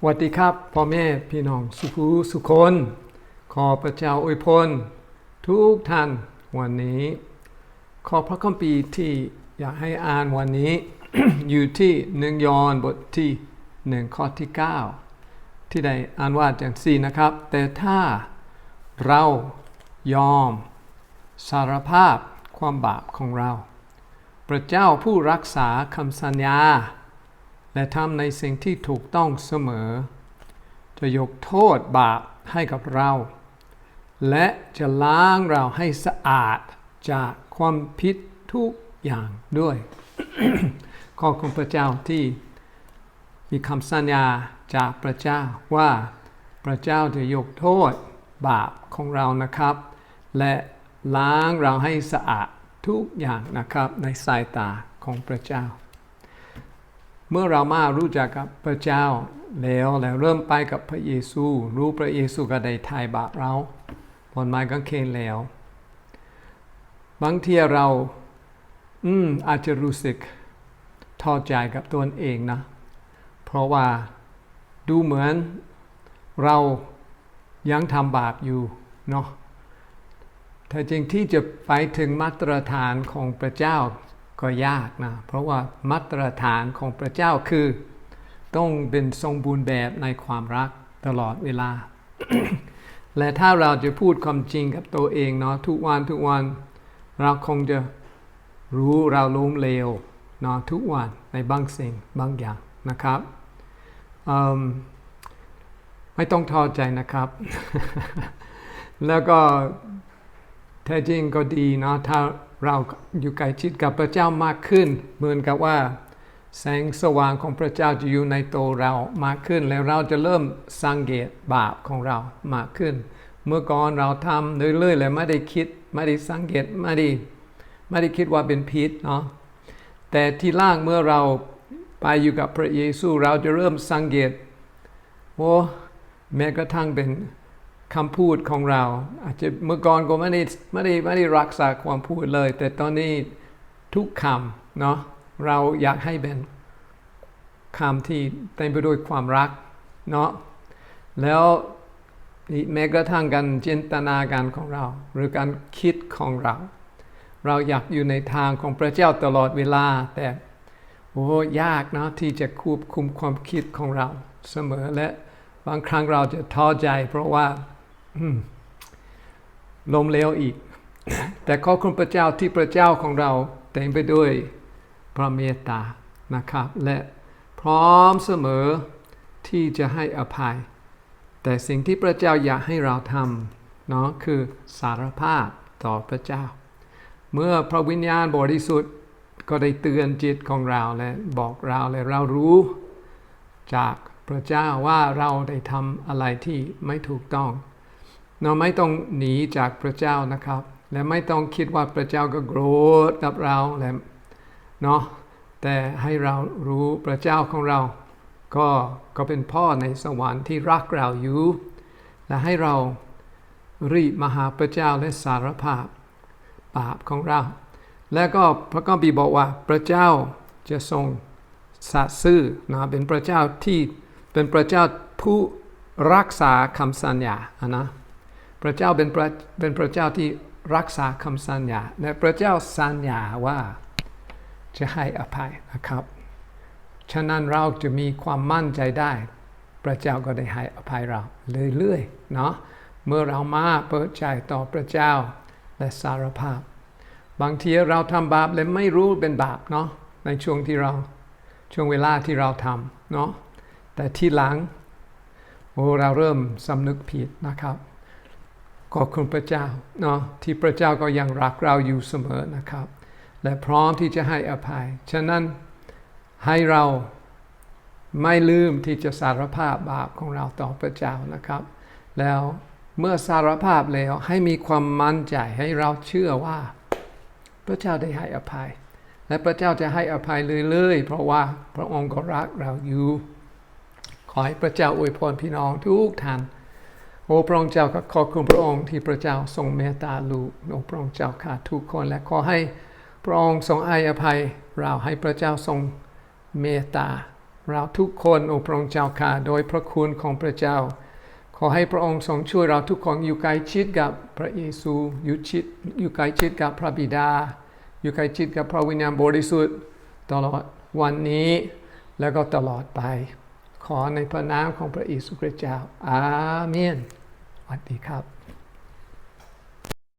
สวัสดีครับพ่อแม่พี่น้องสุภูสุคน ขอพระเจ้าอวยพรทุกท่านวันนี้ ขอพระคัมภีร์ที่อยากให้อ่านวันนี้ อยู่ที่หนึ่งยอห์นบทที่หนึ่งข้อที่ 9 ที่ได้อ่านว่าจังสี่นะครับ แต่ถ้าเรายอมสารภาพความบาปของเรา พระเจ้าผู้รักษาคำสัญญา และทำในสิ่งที่ถูกต้องเสมอ จะยกโทษบาปให้กับเรา และจะล้างเราให้สะอาดจากความผิดทุกอย่างด้วยขอบคุณพระเจ้าที่มีคำสัญญาจากพระเจ้าว่าพระเจ้าจะยกโทษบาปของเรานะครับ และล้างเราให้สะอาดทุกอย่างนะครับในสายตาของพระเจ้า เมื่อเรามารู้จักกับพระเจ้าแล้วแล้วเริ่มไปกับพระเยซู รู้พระเยซูก็ได้ไถ่บาปเราบนไม้กางเขนแล้ว บางทีเราอืมอาจจะรู้สึกท้อใจกับตัวเองนะ เพราะว่าดูเหมือนเรายังทำบาปอยู่เนาะแต่จริงที่จะไปถึงมาตรฐานของพระเจ้า ก็ยากนะ เพราะว่ามาตรฐานของพระเจ้าคือ ต้องเป็นทรงบูรณ์แบบในความรักตลอดเวลา และถ้าเราจะพูดความจริงกับตัวเองเนาะทุกวันทุกวันเราคงจะรู้เราล้มเหลวเนาะทุกวันในบางสิ่งบางอย่างนะครับมไม่ต้องท้อใจนะครับ แล้วก็แท้จริงก็ดีเนาะถ้า เราอยู่ใกล้ชิดกับพระเจ้ามากขึ้น เหมือนกับว่า แสงสว่างของพระเจ้าจะอยู่ในตัวเรามากขึ้น แล้วเราจะเริ่มสังเกตบาปของเรามากขึ้น เมื่อก่อนเราทำเรื่อยๆเลยไม่ได้คิดไม่ได้สังเกตไม่ได้ไม่ได้คิดว่าเป็นพิษเนาะแต่ที่ล่างเมื่อเราไปอยู่กับพระเยซูเราจะเริ่มสังเกตโอ้แม้กระทั่งเป็น คำพูดของเรา อาจจะเมื่อก่อนก็ไม่ได้ไม่ได้ไม่ได้รักษาความพูดเลย แต่ตอนนี้ทุกคำเนาะเราอยากให้เป็นคำที่เต็มไปด้วยความรักเนาะแล้วแม้กระทั่งการจินตนาการของเรา หรือการคิดของเรา เราอยากอยู่ในทางของพระเจ้าตลอดเวลา แต่โอ้ยากนะที่จะควบคุมความคิดของเราเสมอและบางครั้งเราจะท้อใจเพราะว่า ล้มเหลวอีก แต่ขอคุณพระเจ้าที่พระเจ้าของเราเต็มไปด้วยพระเมตตานะครับ และพร้อมเสมอที่จะให้อภัย แต่สิ่งที่พระเจ้าอยากให้เราทำเนาะคือสารภาพต่อพระเจ้า เมื่อพระวิญญาณบริสุทธิ์ก็ได้เตือนจิตของเราและบอกเราและเรารู้จากพระเจ้าว่าเราได้ทำอะไรที่ไม่ถูกต้อง เราไม่ต้องหนีจากพระเจ้านะครับ และไม่ต้องคิดว่าพระเจ้าก็โกรธกับเราและเนาะแต่ให้เรารู้พระเจ้าของเรา ก็ก็เป็นพ่อในสวรรค์ที่รักเราอยู่ และให้เรารีบมาหาพระเจ้าและสารภาพบาปของเรา แล้วก็พระกัมภีบอกว่าพระเจ้าจะทรงสัตย์ซื่อนะเป็นพระเจ้าที่เป็นพระเจ้าผู้รักษาคำสัญญาอะนะ ระเจ้าเป็นพระเป็นพระเจ้าที่รักษาคำสัญญาและพระเจ้าสัญญาว่าจะให้อภัยนะครับ ฉะนั้นเราจะมีความมั่นใจได้ พระเจ้าก็ได้ให้อภัยเราเรื่อยๆเนาะเมื่อเรามาเปิดใจต่อพระเจ้าและสารภาพ บางทีเราทำบาปและไม่รู้เป็นบาปเนาะในช่วงที่เราช่วงเวลาที่เราทำเนาะแต่ที่หลังโอ้เราเริ่มสำนึกผิดนะครับ ขอบคุณพระเจ้าเนาะที่พระเจ้าก็ยังรักเราอยู่เสมอนะครับ และพร้อมที่จะให้อภัย ฉะนั้นให้เราไม่ลืมที่จะสารภาพบาปของเราต่อพระเจ้านะครับ แล้วเมื่อสารภาพแล้วให้มีความมั่นใจให้เราเชื่อว่า พระเจ้าได้ให้อภัย และพระเจ้าจะให้อภัยเรื่อยๆเพราะว่าพระองค์ก็รักเราอยู่ ขอให้พระเจ้าอวยพรพี่น้องทุกท่าน โอ้พระองค์เจ้าก็ขอบคุณพระองค์ที่พระเจ้าทรงเมตตาลูกโอ้พระองค์เจ้าข้าทุกคนและขอให้พระองค์ทรงอายอภัย เราให้พระเจ้าทรงเมตตา เราทุกคนโอพระองค์เจ้าค่ะโดยพระคุณของพระเจ้า ขอให้พระองค์ทรงช่วยเราทุกคนอยู่ใกล้ชิดกับพระเยซูอยู่ชิดอยู่ใกล้ชิดกับพระบิดา อยู่ใกล้ชิดกับพระวิญญาณบริสุทธิ์ตลอดวันนี้แล้วก็ตลอดไป ขอในพระนามของพระเยซูคริสต์เจ้า อาเมนสวัสดีครับ